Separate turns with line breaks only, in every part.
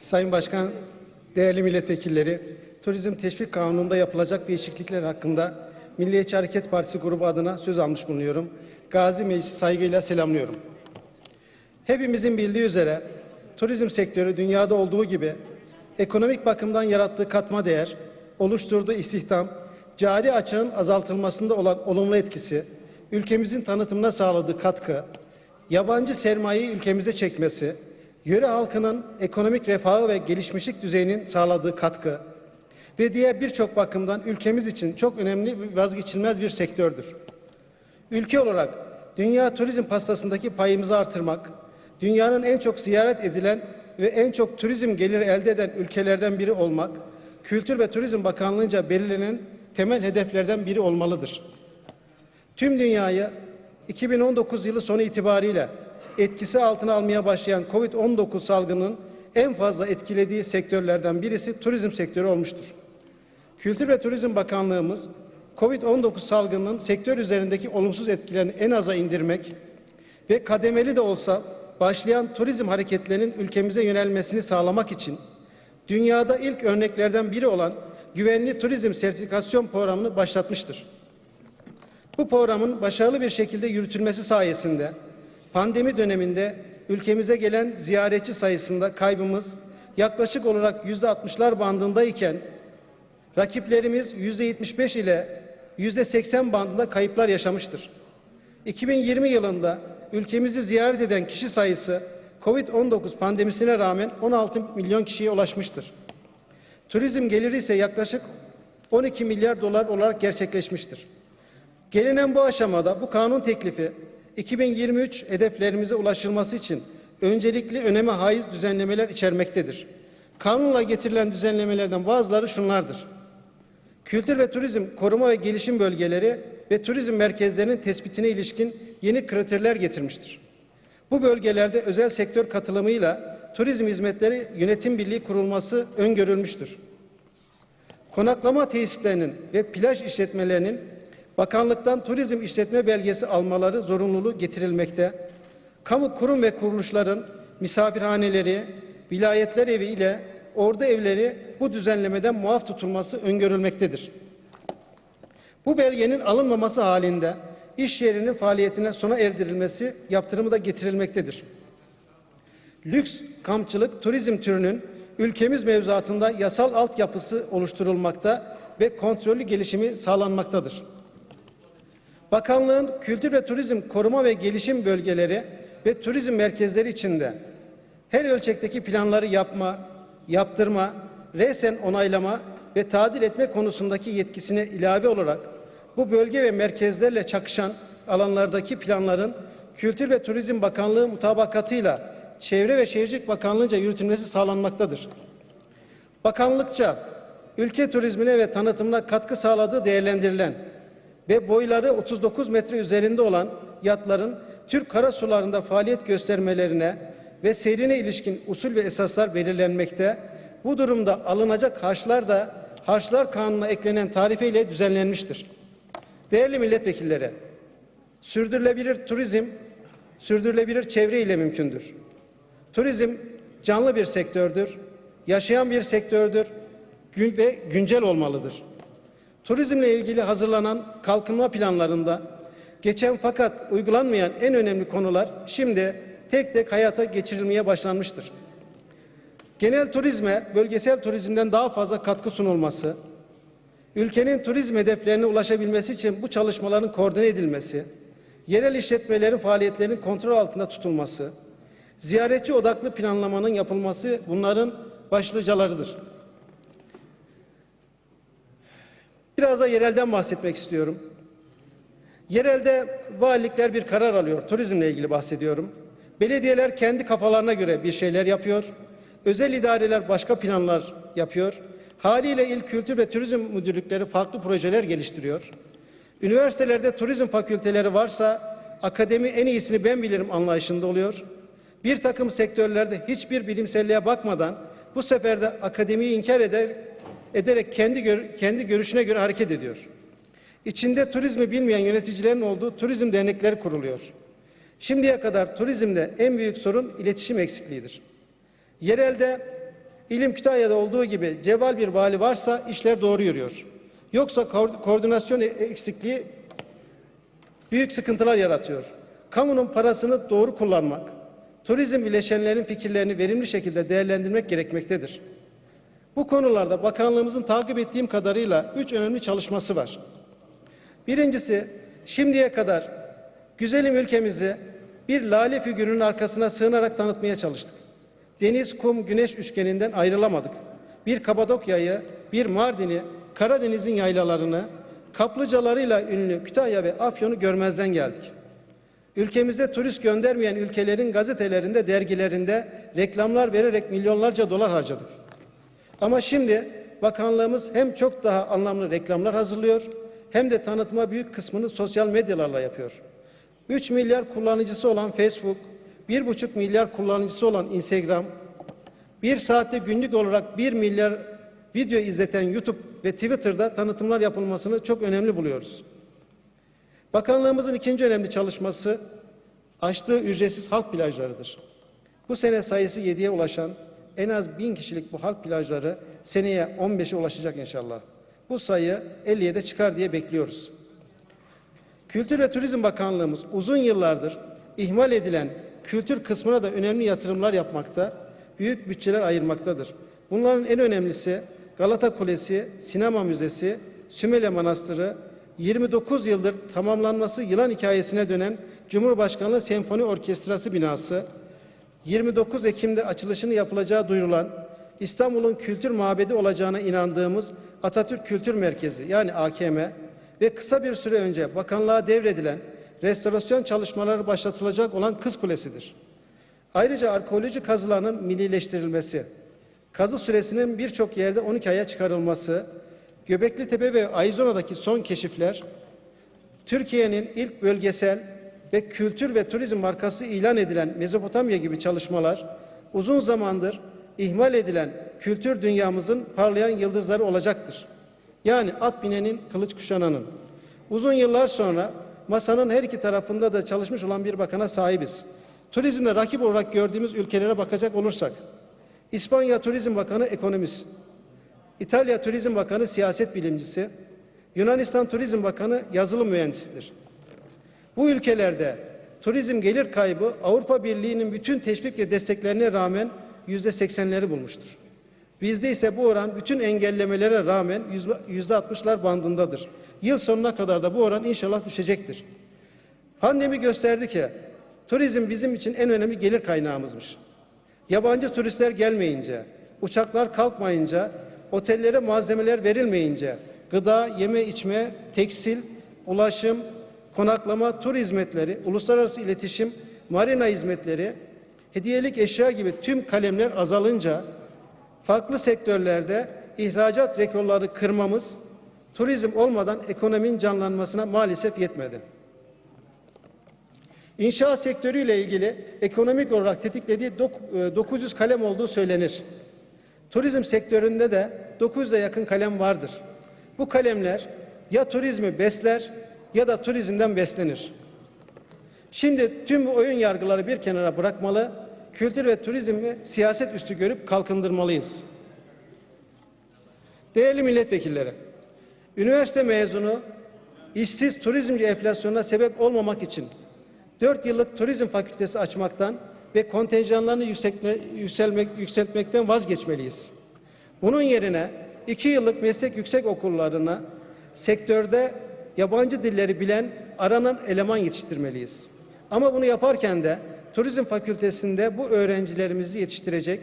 Sayın Başkan, değerli milletvekilleri, Turizm Teşvik Kanunu'nda yapılacak değişiklikler hakkında Milliyetçi Hareket Partisi grubu adına söz almış bulunuyorum. Gazi Meclisi saygıyla selamlıyorum. Hepimizin bildiği üzere turizm sektörü dünyada olduğu gibi ekonomik bakımdan yarattığı katma değer, oluşturduğu istihdam, cari açığın azaltılmasında olan olumlu etkisi, ülkemizin tanıtımına sağladığı katkı, yabancı sermayeyi ülkemize çekmesi, yöre halkının ekonomik refahı ve gelişmişlik düzeyinin sağladığı katkı ve diğer birçok bakımdan ülkemiz için çok önemli ve vazgeçilmez bir sektördür. Ülke olarak dünya turizm pastasındaki payımızı artırmak, dünyanın en çok ziyaret edilen ve en çok turizm geliri elde eden ülkelerden biri olmak, Kültür ve Turizm Bakanlığı'nca belirlenen temel hedeflerden biri olmalıdır. Tüm dünyayı 2019 yılı sonu itibariyle etkisi altına almaya başlayan COVID-19 salgının en fazla etkilediği sektörlerden birisi turizm sektörü olmuştur. Kültür ve Turizm Bakanlığımız COVID-19 salgınının sektör üzerindeki olumsuz etkilerini en aza indirmek ve kademeli de olsa başlayan turizm hareketlerinin ülkemize yönelmesini sağlamak için dünyada ilk örneklerden biri olan güvenli turizm sertifikasyon programını başlatmıştır. Bu programın başarılı bir şekilde yürütülmesi sayesinde pandemi döneminde ülkemize gelen ziyaretçi sayısında kaybımız yaklaşık olarak yüzde altmışlar bandındayken rakiplerimiz yüzde yetmiş beş ile yüzde seksen bandında kayıplar yaşamıştır. 2020 yılında ülkemizi ziyaret eden kişi sayısı COVID-19 pandemisine rağmen 16 milyon kişiye ulaşmıştır. Turizm geliri ise yaklaşık 12 milyar dolar olarak gerçekleşmiştir. Gelinen bu aşamada bu kanun teklifi 2023 hedeflerimize ulaşılması için öncelikli öneme haiz düzenlemeler içermektedir. Kanunla getirilen düzenlemelerden bazıları şunlardır. Kültür ve turizm koruma ve gelişim bölgeleri ve turizm merkezlerinin tespitine ilişkin yeni kriterler getirmiştir. Bu bölgelerde özel sektör katılımıyla turizm hizmetleri yönetim birliği kurulması öngörülmüştür. Konaklama tesislerinin ve plaj işletmelerinin bakanlıktan turizm işletme belgesi almaları zorunluluğu getirilmekte. Kamu kurum ve kuruluşların misafirhaneleri, vilayetler evi ile ordu evleri bu düzenlemeden muaf tutulması öngörülmektedir. Bu belgenin alınmaması halinde iş yerinin faaliyetine sona erdirilmesi yaptırımı da getirilmektedir. Lüks kampçılık turizm türünün ülkemiz mevzuatında yasal altyapısı oluşturulmakta ve kontrollü gelişimi sağlanmaktadır. Bakanlığın kültür ve turizm koruma ve gelişim bölgeleri ve turizm merkezleri içinde her ölçekteki planları yapma, yaptırma, resen onaylama ve tadil etme konusundaki yetkisine ilave olarak bu bölge ve merkezlerle çakışan alanlardaki planların Kültür ve Turizm Bakanlığı mutabakatıyla Çevre ve Şehircilik Bakanlığı'nca yürütülmesi sağlanmaktadır. Bakanlıkça ülke turizmine ve tanıtımına katkı sağladığı değerlendirilen ve boyları 39 metre üzerinde olan yatların Türk karasularında faaliyet göstermelerine ve seyrine ilişkin usul ve esaslar belirlenmekte. Bu durumda alınacak harçlar da harçlar kanununa eklenen tarife ile düzenlenmiştir. Değerli milletvekilleri, sürdürülebilir turizm, sürdürülebilir çevre ile mümkündür. Turizm canlı bir sektördür, yaşayan bir sektördür gün ve güncel olmalıdır. Turizmle ilgili hazırlanan kalkınma planlarında geçen fakat uygulanmayan en önemli konular şimdi tek tek hayata geçirilmeye başlanmıştır. Genel turizme bölgesel turizmden daha fazla katkı sunulması, ülkenin turizm hedeflerine ulaşabilmesi için bu çalışmaların koordine edilmesi, yerel işletmelerin faaliyetlerinin kontrol altında tutulması, ziyaretçi odaklı planlamanın yapılması bunların başlıcalarıdır. Biraz da yerelden bahsetmek istiyorum. Yerelde valilikler bir karar alıyor. Turizmle ilgili bahsediyorum. Belediyeler kendi kafalarına göre bir şeyler yapıyor. Özel idareler başka planlar yapıyor. Haliyle il kültür ve turizm müdürlükleri farklı projeler geliştiriyor. Üniversitelerde turizm fakülteleri varsa akademi en iyisini ben bilirim anlayışında oluyor. Bir takım sektörlerde hiçbir bilimselliğe bakmadan bu sefer de akademiyi inkar eder, ederek kendi gör, kendi görüşüne göre hareket ediyor. İçinde turizmi bilmeyen yöneticilerin olduğu turizm dernekleri kuruluyor. Şimdiye kadar turizmde en büyük sorun iletişim eksikliğidir. Yerelde İlim Kütahya'da olduğu gibi cevval bir vali varsa işler doğru yürüyor. Yoksa ko- koordinasyon e- eksikliği büyük sıkıntılar yaratıyor. Kamunun parasını doğru kullanmak, turizm bileşenlerin fikirlerini verimli şekilde değerlendirmek gerekmektedir. Bu konularda bakanlığımızın takip ettiğim kadarıyla üç önemli çalışması var. Birincisi, şimdiye kadar güzelim ülkemizi bir lale figürünün arkasına sığınarak tanıtmaya çalıştık. Deniz, kum, güneş üçgeninden ayrılamadık. Bir Kapadokya'yı, bir Mardin'i, Karadeniz'in yaylalarını, kaplıcalarıyla ünlü Kütahya ve Afyon'u görmezden geldik. Ülkemize turist göndermeyen ülkelerin gazetelerinde, dergilerinde reklamlar vererek milyonlarca dolar harcadık. Ama şimdi bakanlığımız hem çok daha anlamlı reklamlar hazırlıyor hem de tanıtıma büyük kısmını sosyal medyalarla yapıyor. 3 milyar kullanıcısı olan Facebook, 1,5 milyar kullanıcısı olan Instagram, bir saatte günlük olarak 1 milyar video izleten YouTube ve Twitter'da tanıtımlar yapılmasını çok önemli buluyoruz. Bakanlığımızın ikinci önemli çalışması açtığı ücretsiz halk plajlarıdır. Bu sene sayısı 7'ye ulaşan en az 1000 kişilik bu halk plajları seneye 15'e ulaşacak inşallah. Bu sayı 50'ye de çıkar diye bekliyoruz. Kültür ve Turizm Bakanlığımız uzun yıllardır ihmal edilen kültür kısmına da önemli yatırımlar yapmakta, büyük bütçeler ayırmaktadır. Bunların en önemlisi Galata Kulesi, Sinema Müzesi, Sümele Manastırı, 29 yıldır tamamlanması yılan hikayesine dönen Cumhurbaşkanlığı Senfoni Orkestrası binası, 29 Ekim'de açılışını yapılacağı duyurulan İstanbul'un kültür mabedi olacağına inandığımız Atatürk Kültür Merkezi yani AKM ve kısa bir süre önce bakanlığa devredilen restorasyon çalışmaları başlatılacak olan Kız Kulesi'dir. Ayrıca arkeoloji kazılarının millileştirilmesi, kazı süresinin birçok yerde 12 aya çıkarılması, Göbekli Tepe ve Arizona'daki son keşifler, Türkiye'nin ilk bölgesel ve kültür ve turizm markası ilan edilen Mezopotamya gibi çalışmalar uzun zamandır ihmal edilen kültür dünyamızın parlayan yıldızları olacaktır. Yani at binenin kılıç kuşananın. Uzun yıllar sonra masanın her iki tarafında da çalışmış olan bir bakana sahibiz. Turizmde rakip olarak gördüğümüz ülkelere bakacak olursak, İspanya Turizm Bakanı ekonomist, İtalya Turizm Bakanı siyaset bilimcisi, Yunanistan Turizm Bakanı yazılım mühendisidir. Bu ülkelerde turizm gelir kaybı Avrupa Birliği'nin bütün teşvik ve desteklerine rağmen yüzde seksenleri bulmuştur. Bizde ise bu oran bütün engellemelere rağmen yüzde altmışlar bandındadır. Yıl sonuna kadar da bu oran inşallah düşecektir. Pandemi gösterdi ki turizm bizim için en önemli gelir kaynağımızmış. Yabancı turistler gelmeyince, uçaklar kalkmayınca, otellere malzemeler verilmeyince, gıda, yeme içme, tekstil, ulaşım, konaklama, tur hizmetleri, uluslararası iletişim, marina hizmetleri, hediyelik eşya gibi tüm kalemler azalınca farklı sektörlerde ihracat rekorları kırmamız turizm olmadan ekonominin canlanmasına maalesef yetmedi. İnşaat sektörüyle ilgili ekonomik olarak tetiklediği dok- e, 900 kalem olduğu söylenir. Turizm sektöründe de 900'e yakın kalem vardır. Bu kalemler ya turizmi besler ya da turizmden beslenir. Şimdi tüm bu oyun yargıları bir kenara bırakmalı, kültür ve turizmi siyaset üstü görüp kalkındırmalıyız. Değerli milletvekilleri, üniversite mezunu işsiz turizmci enflasyonuna sebep olmamak için 4 yıllık turizm fakültesi açmaktan ve kontenjanlarını yükseltme, yükselmek, yükseltmekten vazgeçmeliyiz. Bunun yerine 2 yıllık meslek yüksek okullarına sektörde yabancı dilleri bilen aranan eleman yetiştirmeliyiz. Ama bunu yaparken de turizm fakültesinde bu öğrencilerimizi yetiştirecek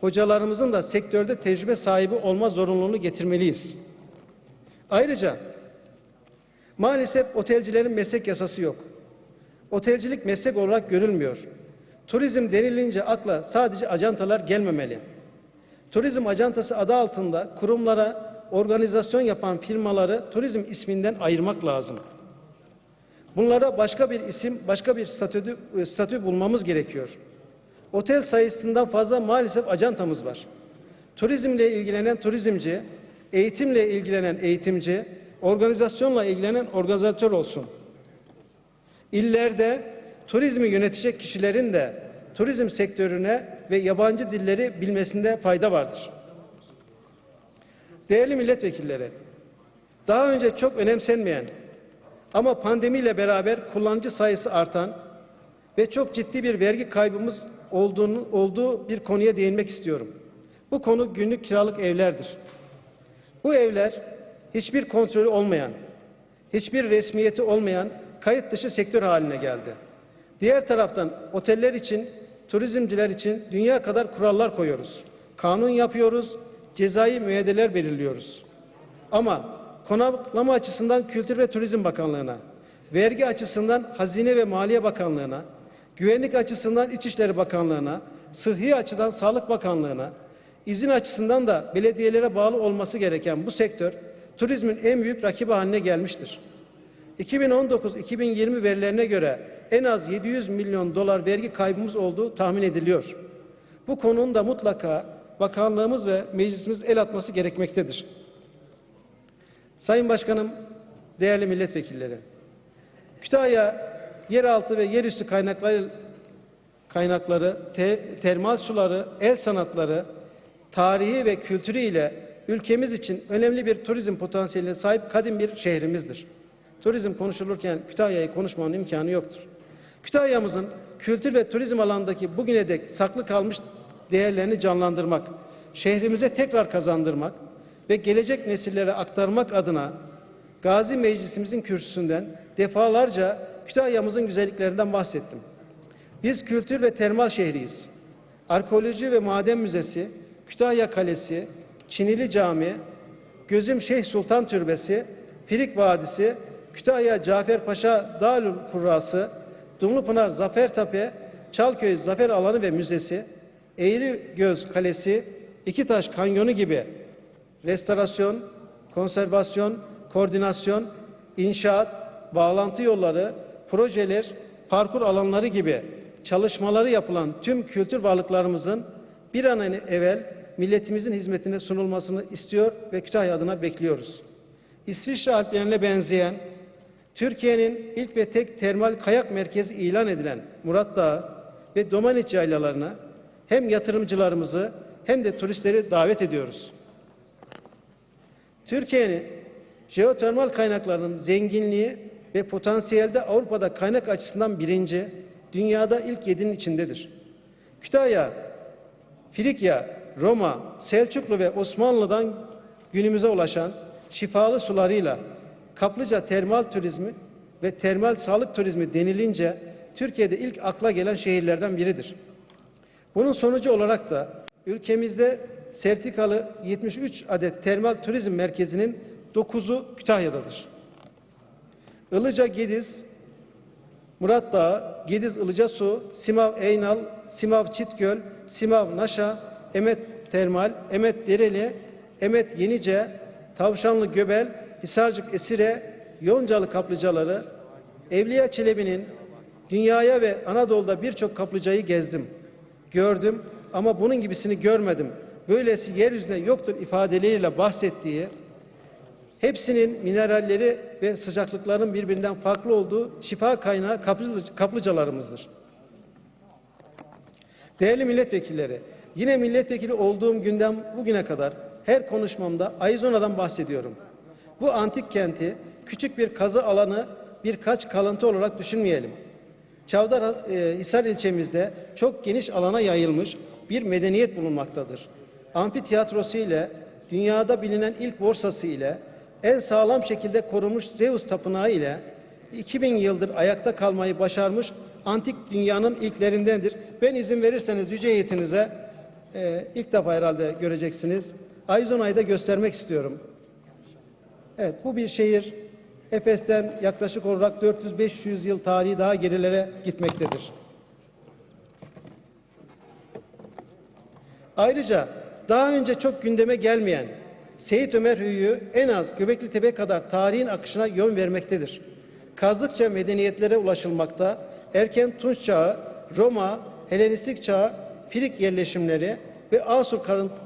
hocalarımızın da sektörde tecrübe sahibi olma zorunluluğunu getirmeliyiz. Ayrıca maalesef otelcilerin meslek yasası yok. Otelcilik meslek olarak görülmüyor. Turizm denilince akla sadece ajantalar gelmemeli. Turizm ajantası adı altında kurumlara organizasyon yapan firmaları turizm isminden ayırmak lazım. Bunlara başka bir isim, başka bir statü, statü bulmamız gerekiyor. Otel sayısından fazla maalesef ajantamız var. Turizmle ilgilenen turizmci, eğitimle ilgilenen eğitimci, organizasyonla ilgilenen organizatör olsun. İllerde turizmi yönetecek kişilerin de turizm sektörüne ve yabancı dilleri bilmesinde fayda vardır. Değerli milletvekilleri, daha önce çok önemsenmeyen ama pandemiyle beraber kullanıcı sayısı artan ve çok ciddi bir vergi kaybımız olduğunu, olduğu bir konuya değinmek istiyorum. Bu konu günlük kiralık evlerdir. Bu evler hiçbir kontrolü olmayan, hiçbir resmiyeti olmayan kayıt dışı sektör haline geldi. Diğer taraftan oteller için, turizmciler için dünya kadar kurallar koyuyoruz. Kanun yapıyoruz, cezai müeyyideler belirliyoruz. Ama konaklama açısından Kültür ve Turizm Bakanlığı'na, vergi açısından Hazine ve Maliye Bakanlığı'na, güvenlik açısından İçişleri Bakanlığı'na, sıhhi açıdan Sağlık Bakanlığı'na, izin açısından da belediyelere bağlı olması gereken bu sektör turizmin en büyük rakibi haline gelmiştir. 2019-2020 verilerine göre en az 700 milyon dolar vergi kaybımız olduğu tahmin ediliyor. Bu konunun da mutlaka bakanlığımız ve meclisimiz el atması gerekmektedir. Sayın Başkanım, değerli milletvekilleri, Kütahya yeraltı ve yerüstü kaynakları kaynakları, te, termal suları, el sanatları, tarihi ve kültürü ile ülkemiz için önemli bir turizm potansiyeline sahip kadim bir şehrimizdir. Turizm konuşulurken Kütahya'yı konuşmanın imkanı yoktur. Kütahya'mızın kültür ve turizm alanındaki bugüne dek saklı kalmış değerlerini canlandırmak, şehrimize tekrar kazandırmak ve gelecek nesillere aktarmak adına Gazi Meclisimizin kürsüsünden defalarca Kütahya'mızın güzelliklerinden bahsettim. Biz kültür ve termal şehriyiz. Arkeoloji ve Maden Müzesi, Kütahya Kalesi, Çinili Cami, Gözüm Şeyh Sultan Türbesi, Filik Vadisi, Kütahya Caferpaşa Darül Kurrası, Dumlupınar Zafertepe, Çalköy Zafer Alanı ve Müzesi, Eğri Göz Kalesi, İkitaş Kanyonu gibi restorasyon, konservasyon, koordinasyon, inşaat, bağlantı yolları, projeler, parkur alanları gibi çalışmaları yapılan tüm kültür varlıklarımızın bir an evvel milletimizin hizmetine sunulmasını istiyor ve Kütahya adına bekliyoruz. İsviçre Alplerine benzeyen Türkiye'nin ilk ve tek termal kayak merkezi ilan edilen Murat Dağı ve Domaniç yaylalarına hem yatırımcılarımızı hem de turistleri davet ediyoruz. Türkiye'nin jeotermal kaynaklarının zenginliği ve potansiyelde Avrupa'da kaynak açısından birinci, dünyada ilk yedinin içindedir. Kütahya, Filikya, Roma, Selçuklu ve Osmanlı'dan günümüze ulaşan şifalı sularıyla kaplıca termal turizmi ve termal sağlık turizmi denilince Türkiye'de ilk akla gelen şehirlerden biridir. Bunun sonucu olarak da ülkemizde sertifikalı 73 adet termal turizm merkezinin 9'u Kütahya'dadır. Ilıca Gediz, Murat Dağı, Gediz Ilıca Su, Simav Eynal, Simav Çitgöl, Simav Naşa, Emet Termal, Emet Dereli, Emet Yenice, Tavşanlı Göbel, Hisarcık Esire, Yoncalı kaplıcaları, Evliya Çelebi'nin dünyaya ve Anadolu'da birçok kaplıcayı gezdim. Gördüm ama bunun gibisini görmedim. Böylesi yeryüzünde yoktur ifadeleriyle bahsettiği hepsinin mineralleri ve sıcaklıkların birbirinden farklı olduğu şifa kaynağı kaplıc- kaplıcalarımızdır. Değerli milletvekilleri, yine milletvekili olduğum günden bugüne kadar her konuşmamda Arizona'dan bahsediyorum. Bu antik kenti küçük bir kazı alanı birkaç kalıntı olarak düşünmeyelim. Çavdar e, Hisar ilçemizde çok geniş alana yayılmış bir medeniyet bulunmaktadır. Amfiteyatrosu ile dünyada bilinen ilk borsası ile en sağlam şekilde korunmuş Zeus tapınağı ile 2000 yıldır ayakta kalmayı başarmış antik dünyanın ilklerindendir. Ben izin verirseniz yüce heyetinize e, ilk defa herhalde göreceksiniz. Arizona'yı da göstermek istiyorum. Evet bu bir şehir. Efes'ten yaklaşık olarak 400-500 yıl tarihi daha gerilere gitmektedir. Ayrıca daha önce çok gündeme gelmeyen Seyit Ömer Hüyü en az Göbekli Tepe kadar tarihin akışına yön vermektedir. Kazdıkça medeniyetlere ulaşılmakta, erken Tunç çağı, Roma, Helenistik çağı, Filik yerleşimleri ve Asur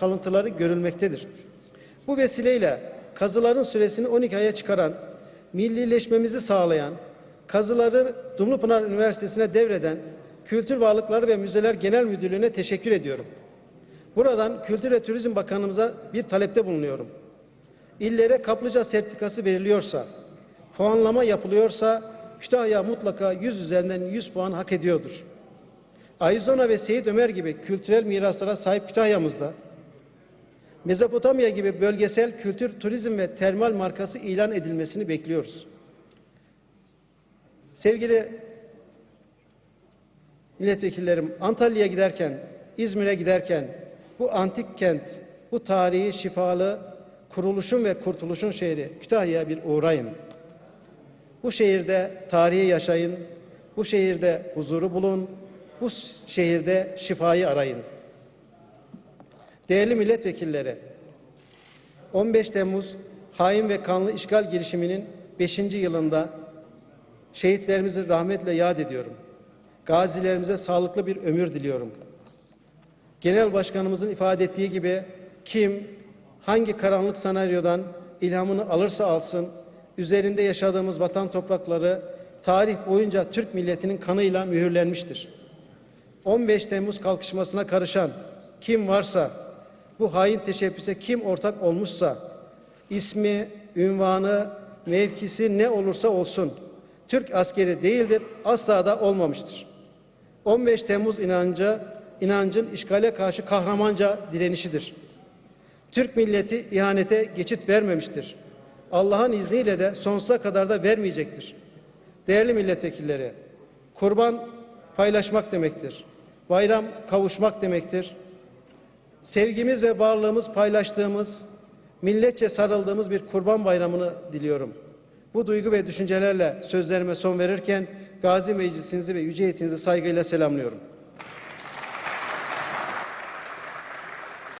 kalıntıları görülmektedir. Bu vesileyle kazıların süresini 12 aya çıkaran, millileşmemizi sağlayan, kazıları Dumlupınar Üniversitesi'ne devreden Kültür Varlıkları ve Müzeler Genel Müdürlüğü'ne teşekkür ediyorum. Buradan Kültür ve Turizm Bakanımıza bir talepte bulunuyorum. İllere kaplıca sertifikası veriliyorsa, puanlama yapılıyorsa Kütahya mutlaka 100 üzerinden 100 puan hak ediyordur. Arizona ve Seyit Ömer gibi kültürel miraslara sahip Kütahya'mızda Mezopotamya gibi bölgesel kültür, turizm ve termal markası ilan edilmesini bekliyoruz. Sevgili milletvekillerim, Antalya'ya giderken, İzmir'e giderken bu antik kent, bu tarihi şifalı kuruluşun ve kurtuluşun şehri Kütahya'ya bir uğrayın. Bu şehirde tarihi yaşayın, bu şehirde huzuru bulun, bu şehirde şifayı arayın. Değerli milletvekilleri, 15 Temmuz hain ve kanlı işgal girişiminin 5. yılında şehitlerimizi rahmetle yad ediyorum. Gazilerimize sağlıklı bir ömür diliyorum. Genel Başkanımızın ifade ettiği gibi kim hangi karanlık senaryodan ilhamını alırsa alsın, üzerinde yaşadığımız vatan toprakları tarih boyunca Türk milletinin kanıyla mühürlenmiştir. 15 Temmuz kalkışmasına karışan kim varsa, bu hain teşebbüse kim ortak olmuşsa, ismi, ünvanı, mevkisi ne olursa olsun, Türk askeri değildir, asla da olmamıştır. 15 Temmuz inancı, inancın işgale karşı kahramanca direnişidir. Türk milleti ihanete geçit vermemiştir. Allah'ın izniyle de sonsuza kadar da vermeyecektir. Değerli milletvekilleri, kurban paylaşmak demektir. Bayram kavuşmak demektir. Sevgimiz ve varlığımız paylaştığımız, milletçe sarıldığımız bir kurban bayramını diliyorum. Bu duygu ve düşüncelerle sözlerime son verirken Gazi Meclisinizi ve yüce heyetinizi saygıyla selamlıyorum.